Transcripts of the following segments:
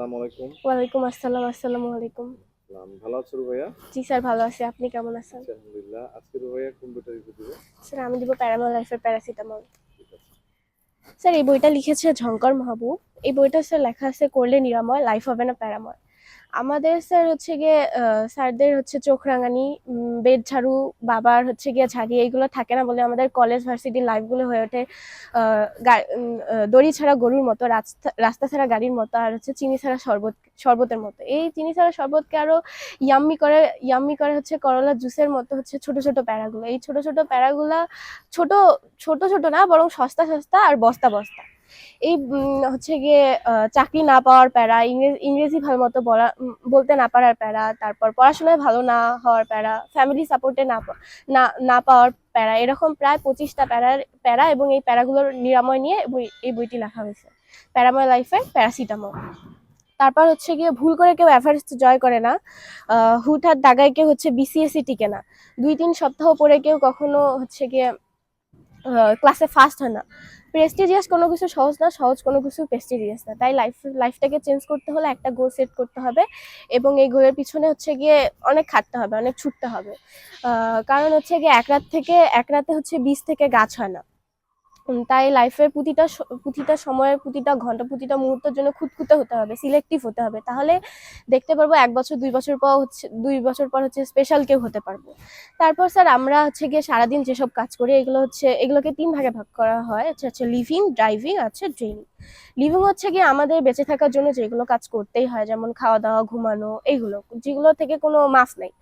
আসসালামু আলাইকুম। ওয়ালাইকুম আসসালাম আসসালামু আলাইকুম। ভালো আছো রুবাইয়া? জি স্যার ভালো আছি। আপনি কেমন আছেন? আলহামদুলিল্লাহ। আজকে রুবাইয়া কোন বইটা রিভিউ দিবে? স্যার আমি দিব প্যারামল লাইফের প্যারাসিটামল। স্যার এই বইটা লিখেছে ঝঙ্কর মাহবুব। এই বইটা স্যার লেখা আছে করলে নিরাময় লাইফ হবে না প্যারাময়। আমাদের স্যার হচ্ছে গিয়ে স্যারদের হচ্ছে চোখ রাঙানি বেড ঝাড়ু, বাবার হচ্ছে গিয়ে ঝাড়ি এইগুলো থাকে না বলে আমাদের কলেজ ভার্সিটির লাইফগুলো হয়ে ওঠে দড়ি ছাড়া গরুর মতো, রাস্তা রাস্তা ছাড়া গাড়ির মতো, আর হচ্ছে চিনি ছাড়া শরবত, শরবতের মতো। এই চিনি ছাড়া শরবতকে আরও ইয়াম্মি করে ইয়াম্মি করে হচ্ছে করলা জুসের মতো হচ্ছে ছোট ছোট প্যারাগুলো। এই ছোট ছোট প্যারাগুলা ছোট ছোট ছোট না, বরং সস্তা সস্তা আর বস্তা বস্তা। এই হচ্ছে গিয়ে চাকরি না পাওয়ার প্যারা, ইংরেজি ইংরেজি ভালো মতো বলা বলতে না পারার প্যারা, তারপর পড়াশোনায় ভালো না হওয়ার প্যারা ফ্যামিলি সাপোর্টে না না পাওয়ার প্যারা, এরকম প্রায় পঁচিশটা প্যারার প্যারা এবং এই প্যারাগুলোর নিরাময় নিয়ে এই বইটি লেখা হয়েছে। প্যারাময় লাইফে প্যারাসিটামল তারপর হচ্ছে গিয়ে ভুল করে কেউ এভারেস্ট জয় করে না হুটহাট দাগায় কেউ হচ্ছে বিসিএসসি টিকে না। দুই, তিন সপ্তাহ পরে কেউ কখনো হচ্ছে গিয়ে ক্লাসে ফার্স্ট হয় না। প্রেস্টিজিয়াস কোনো কিছু সহজ না, সহজ কোনো কিছু প্রেস্টিজিয়াস না। তাই লাইফ লাইফটাকে চেঞ্জ করতে হলে একটা গোল সেট করতে হবে এবং এই গোলের পিছনে হচ্ছে গিয়ে অনেক খাটতে হবে, অনেক ছুটতে হবে। কারণ হচ্ছে গিয়ে এক রাত থেকে, এক রাতে হচ্ছে বীজ থেকে গাছ হয় না। তাই লাইফের প্রতিটা প্রতিটা সময়ের প্রতিটা ঘণ্টা, প্রতিটা মুহূর্তের জন্য খুঁতখুঁতে হতে হবে সিলেক্টিভ হতে হবে। তাহলে দেখতে পারব এক বছর, দুই বছর পর হচ্ছে, দুই বছর পর হচ্ছে স্পেশাল কেউ হতে পারব। তারপর স্যার আমরা হচ্ছে গিয়ে সারাদিন যেসব কাজ করি, এগুলো হচ্ছে, এগুলোকে তিন ভাগে ভাগ করা হয়। হচ্ছে লিভিং ড্রাইভিং আছে ড্রেনিং লিভিং হচ্ছে গিয়ে আমাদের বেঁচে থাকার জন্য যেগুলো কাজ করতেই হয় যেমন খাওয়া দাওয়া ঘুমানো এইগুলো যেগুলো থেকে কোনো মাফ নেই।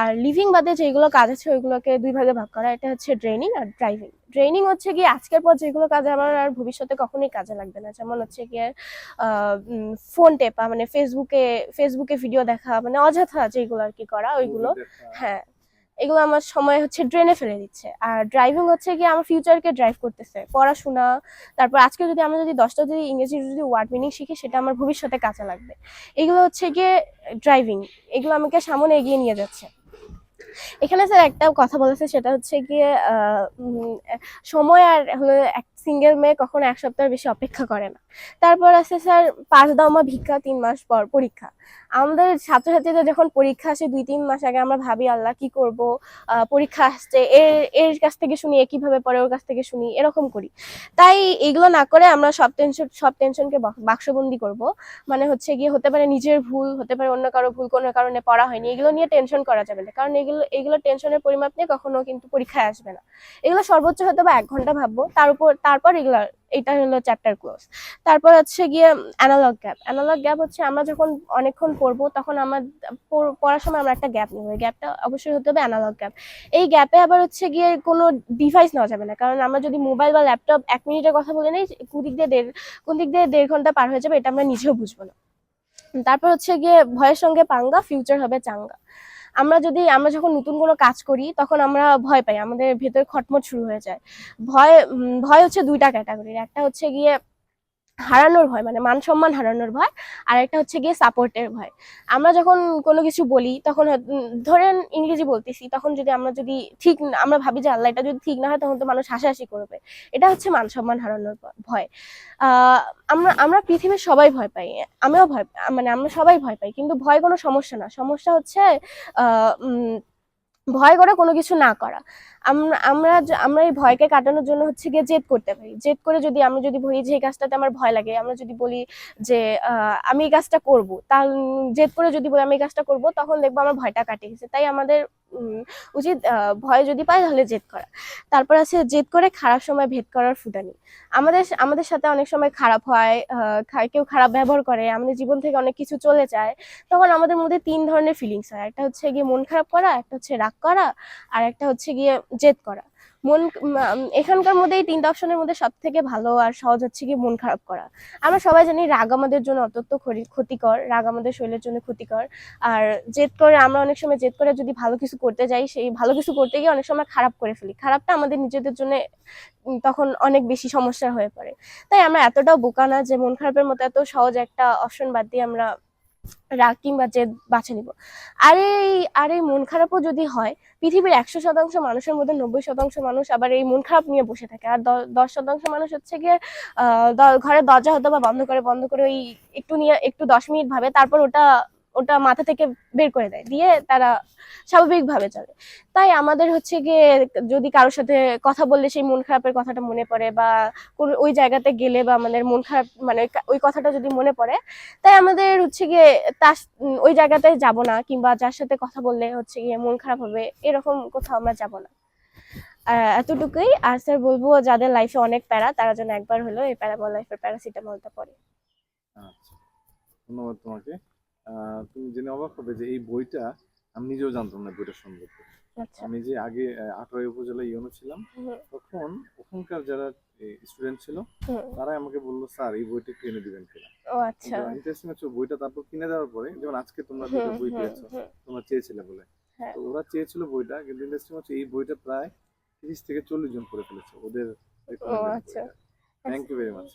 আর লিভিং বাদে যেগুলো কাজ আছে ওইগুলোকে দুই ভাগে ভাগ করা এটা হচ্ছে ড্রেনিং আর ড্রাইভিং ট্রেনিং হচ্ছে গিয়ে আজকের পর যেগুলো কাজে আমার আর ভবিষ্যতে কখনোই কাজে লাগবে না। যেমন হচ্ছে গিয়ে ফোন টেপা মানে ফেসবুকে ফেসবুকে ভিডিও দেখা মানে অযথা যেগুলো আর কি করা ওইগুলো হ্যাঁ। এগুলো আমার সময় হচ্ছে ড্রেনে ফেলে দিচ্ছে। আর ড্রাইভিং হচ্ছে কি আমার ফিউচারকে ড্রাইভ করতেছে। পড়াশোনা, তারপর আজকে যদি আমরা যদি দশটা যদি ইংরেজি যদি ওয়ার্ড মিনিং শিখি, সেটা আমার ভবিষ্যতে কাজে লাগবে। এগুলো হচ্ছে গিয়ে ড্রাইভিং এগুলো আমাকে সামনে এগিয়ে নিয়ে যাচ্ছে। এখানে স্যার একটা কথা বলেছে, সেটা হচ্ছে গিয়ে সময় আর হলো এক সিঙ্গেল মেয়ে কখনো এক সপ্তাহের বেশি অপেক্ষা করে না। তারপর আছে স্যার পাঁচ দমা ভিক্ষা, তিন মাস পর পরীক্ষা। আমাদের ছাত্রছাত্রীদের যখন পরীক্ষা আসে, দুই তিন মাস আগে আমরা ভাবি, আল্লাহ, কি করব? পরীক্ষা আসছে, এর এর কাছ থেকে শুনি, এ কীভাবে পরে ওর কাছ থেকে শুনি, এরকম করি। তাই এগুলো না করে আমরা সব টেনশন সব টেনশনকে বাক্সবন্দি করব। মানে হচ্ছে গিয়ে, হতে পারে নিজের ভুল, হতে পারে অন্য কারও ভুল, কোনো কারণে পড়া হয়নি, এগুলো নিয়ে টেনশন করা যাবে না। কারণ এগুলো এগুলো টেনশনের পরিমাপ নিয়ে কখনো কিন্তু পরীক্ষায় আসবে না। এগুলো সর্বোচ্চ হয়তো বা এক ঘণ্টা ভাববো। তার উপর, তারপর এগুলো, এটা হলো চ্যাপ্টার ক্লোজ তারপর হচ্ছে গিয়ে অ্যানালগ গ্যাপ অ্যানালগ গ্যাপ হচ্ছে আমরা যখন অনেকক্ষণ পড়ব, তখন আমার, পড়- পড়ার সময় আমরা একটা গ্যাপ নেব। গ্যাপটা অবশ্যই হতে হবে অ্যানালগ গ্যাপ এই গ্যাপে আবার হচ্ছে গিয়ে কোনো ডিভাইস নেওয়া যাবে না। কারণ আমরা যদি মোবাইল বা ল্যাপটপ এক মিনিটের কথা বলে নেই, কোন দিক দিয়ে দেড়, কোন দিক দিয়ে দেড় ঘণ্টা পার হয়ে যাবে, এটা আমরা নিজেও বুঝব না। তারপর হচ্ছে গিয়ে ভয়ের সঙ্গে পাঙ্গা ফিউচার হবে চাঙ্গা। আমরা যদি, আমরা যখন নতুন কোনো কাজ করি, তখন আমরা ভয় পাই। আমাদের ভেতরে খটমট শুরু হয়ে যায়। ভয় ভয় হচ্ছে দুইটা ক্যাটাগরির একটা হচ্ছে গিয়ে হারানোর ভয় মানে মান সম্মান হারানোর ভয়, আর একটা হচ্ছে গিয়ে সাপোর্টের ভয়। আমরা যখন কোনো কিছু বলি, তখন ধরেন ইংরেজি বলতেছি, তখন যদি আমরা যদি ঠিক আমরা ভাবি যে আল্লাহ এটা যদি ঠিক না হয়, তখন তো মানুষ হাসাহাসি করবে। এটা হচ্ছে মান সম্মান হারানোর ভয়। আমরা আমরা পৃথিবীর সবাই ভয় পাই, আমিও ভয় মানে আমরা সবাই ভয় পাই, কিন্তু ভয় কোনো সমস্যা না। সমস্যা হচ্ছে ভয় করে কোনো কিছু না করা। আমরা আমরা এই ভয়কে কাটানোর জন্য হচ্ছে গিয়ে জেদ করতে পারি। জেদ করে যদি আমরা যদি বলি যে এই কাজটাতে আমার ভয় লাগে, আমরা যদি বলি যে আমি এই কাজটা করব তার জেদ করে যদি বলি আমি এই কাজটা করব, তখন দেখব আমার ভয়টা কাটে গেছে। তাই আমাদের উচিত ভয় যদি পাই তাহলে জেদ করা। তারপর আছে জেদ করে খারাপ সময় ভেদ করার ফুটানি। আমাদের আমাদের সাথে অনেক সময় খারাপ হয় কেউ খারাপ ব্যবহার করে, আমাদের জীবন থেকে অনেক কিছু চলে যায়, তখন আমাদের মধ্যে তিন ধরনের ফিলিংস হয়। একটা হচ্ছে গিয়ে মন খারাপ করা, একটা হচ্ছে রাগ করা, আর একটা হচ্ছে গিয়ে জেদ করা। মন এখানকার মধ্যে এই তিনটা অপশনের মধ্যে সব থেকে ভালো আর সহজ হচ্ছে গিয়ে মন খারাপ করা। আমরা সবাই জানি রাগ আমাদের জন্য অত্যন্ত ক্ষতিকর, রাগ আমাদের শরীরের জন্য ক্ষতিকর। আর জেদ করে, আমরা অনেক সময় জেদ করে যদি ভালো কিছু করতে যাই, সেই ভালো কিছু করতে গিয়ে অনেক সময় খারাপ করে ফেলি। খারাপটা আমাদের নিজেদের জন্য তখন অনেক বেশি সমস্যা হয়ে পড়ে। তাই আমরা এতটাও বোকা না যে মন খারাপের মতো এত সহজ একটা অপশন বাদ দিয়ে আমরা রাগ কিংবা জেদ বাছে নিব। আর এই, আর মন খারাপও যদি হয়, পৃথিবীর একশো শতাংশ মানুষের মধ্যে নব্বই শতাংশ মানুষ আবার এই মন খারাপ নিয়ে বসে থাকে। আর দশ শতাংশ মানুষ হচ্ছে গিয়ে ঘরের দরজা হতো বা বন্ধ করে বন্ধ করে ওই একটু নিয়ে, একটু দশ মিনিট ভাবে, তারপর ওটা ওটা মাথা থেকে বের করে দেয়, দিয়ে তারা স্বাভাবিকভাবে চলে। তাই আমাদের হচ্ছে গিয়ে যদি কারোর সাথে কথা বললে সেই মন খারাপের কথাটা মনে পড়ে বা কোনো ওই জায়গাতে গেলে বা আমাদের মন খারাপ মানে ওই কথাটা যদি মনে পড়ে, তাই আমাদের হচ্ছে গিয়ে তার ওই জায়গাতে যাব না কিংবা যার সাথে কথা বললে হচ্ছে গিয়ে মন খারাপ হবে, এরকম কোথাও আমরা যাব না। এতটুকুই। আর স্যার, বলব যাদের লাইফে অনেক প্যারা, তারা যেন একবার হলো এই প্যারামল লাইফের প্যারাসিটামলটা পড়ে। আচ্ছা। ধন্যবাদ তোমাকে। তুমি জেনে অবাক হবে যে এই বইটা আমি নিজেও জানতাম না বইটা সম্পর্কে আচ্ছা। আমি যে আগে আটোয়াই উপজেলা ইউনো ছিলাম তখন ওখানকার যারা স্টুডেন্ট ছিল তারাই আমাকে বলল স্যার এই বইটা কিনে দিবেন কিনা? ও আচ্ছা। ইন্টারেস্টিং হচ্ছে বইটা তারপর কিনে দেওয়ার পরে যেমন আজকে তোমরা দুটো বই পেয়েছ তোমরা চেয়েছিলে বলে। হ্যাঁ। তো ওরা চেয়েছিল বইটা কিন্তু ইন্টারেস্টিং হচ্ছে এই বইটা প্রায় তিরিশ থেকে চল্লিশ জন করে ফেলেছে ওদের থ্যাংক ইউ ভেরি মাচ